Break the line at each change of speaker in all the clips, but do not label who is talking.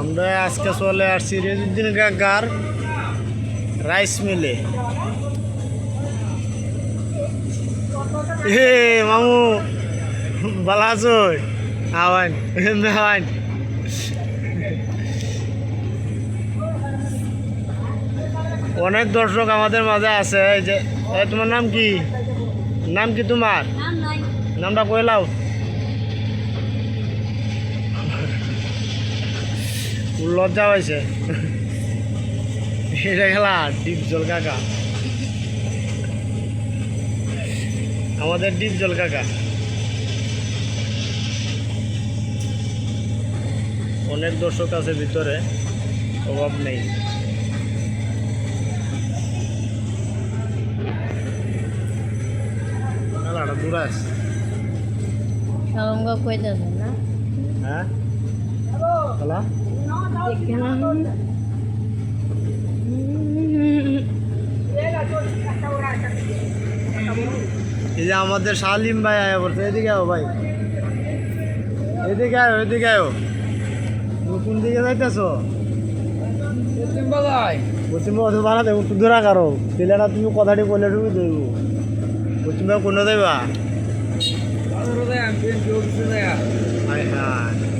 আমরা আজকে চলে আসছি রেজুদ্দিন কাকার রাইস মিলে। হে মামু আওয়ান আওয়ান। অনেক দর্শক আমাদের মাঝে আছে এই যে তোমার নাম কি? নাম কি তোমার? নামটা কইলাও লজ্জা হয়েছে এটা খেলা ডিপ জল কাকা। আমাদের ডিপ জল কাকা। অনেক দর্শক আছে ভিতরে অভাব নেই। দূরে আছে।
কই যাবে না?
হ্যাঁ? খেলা? এই যে আমাদের সালিম ভাই আয়া পড়ছে এদিকে আও ভাই। এদিকে আয় এদিকে আয় কোন দিকে যাইতেছো? পশ্চিম বঙ্গ বানা দেবো তুই ধরা কারও। তুমি কথাটি বলে তুমি দেব। পশ্চিম বঙ্গ কোন দেবা? হায় হায়।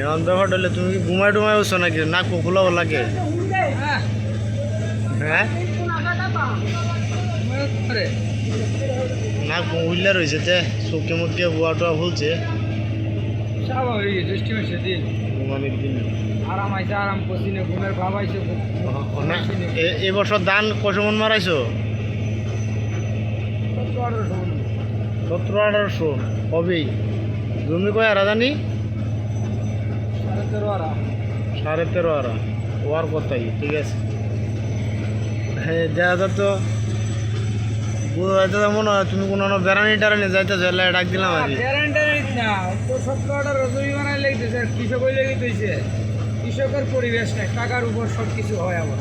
এরকম ব্যাপার হলে তুমি কি ঘুমাই টুমাই উঠছো নাকি নাক খোলা লাগে? হ্যাঁ নাক উল্লা রয়েছে তে। চোখে মুখে বুয়া টুয়া ফুলছে ঘুমানির দিন।
আরাম আইসে আরাম করছি না ঘুমের ভাব আইসে
এ- এবছর ধান কসমন মারাইছো সতেরো আঠারোশো কবেই জমি কয় আর জানি? সাড়ে তেরো আরা ওয়ার কথাই ঠিক আছে। হ্যাঁ দেখা তো। তো মনে হয় তুমি কোনো বেড়ানি টেরানি ডাক দিলাম আর
কৃষকের পরিবেশ নাই টাকার উপর সব কিছু হয় আবার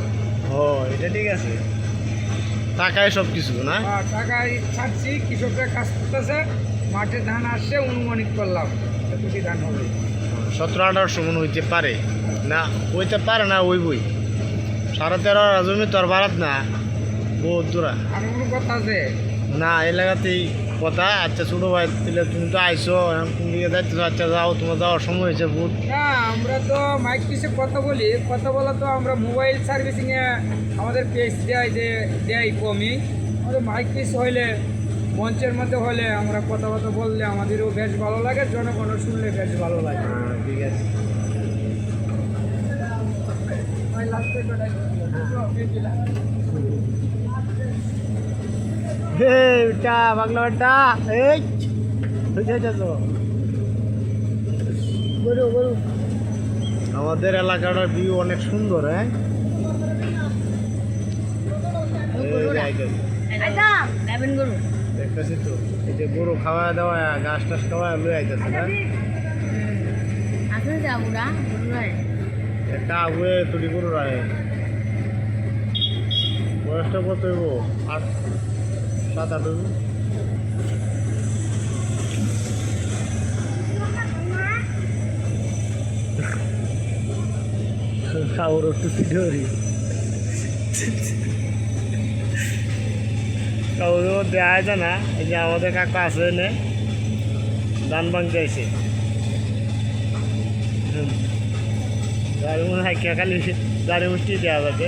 ও এটা ঠিক আছে। টাকায় সব কিছু না
টাকায় ছাড়ছি কৃষকরা কাজ করতেছে মাঠে ধান আসছে অনুমানিক করলাম। এতটি ধান হবে।
সতেরো আঠারোশো মনে হইতে পারে। না হইতে পারে না ওই বই সাড়ে তেরো জমি তো আর বাড়াত না। বহুত দূরা। না এলাকাতেই কথা। আচ্ছা ছোট ভাই দিলে তুমি তো আইসো এখন কোন দিকে যাইতেছো? আচ্ছা যাও তোমার যাওয়ার সময় হয়েছে বহুত।
না আমরা তো মাইক পিসে কথা বলি। কথা বলা তো আমরা মোবাইল সার্ভিসিংয়ে আমাদের পেজ দেয় যে দেয় কমই। আমাদের মাইক পিস হইলে মঞ্চের মধ্যে হলে আমরা কথাবার্তা বললে আমাদেরও বেশ ভালো লাগে জনগণও শুনলে বেশ ভালো লাগে।
হ্যাঁ ঠিক আছে। বাংলা বেটা এই আমাদের এলাকাটার ভিউ অনেক সুন্দর হ্যাঁ?
যাবেন গরু।
দেখতেছি তো। এই যে গরু খাওয়া দাওয়া ঘাস টাস খাওয়া লই আইতেছে না? একটা আগুয়ে তুলি গরু রায় বয়সটা কত হইব? আট সাত আট হইব? খাওয়ার একটু পিঠরি কাউকে দেওয়া যায় না। এই যে আমাদের কাকা আছে এনে দান ভাঙতে হুম। গাড়ি মনে হয় খালি গাড়ি মুষ্টি দেওয়া যাবে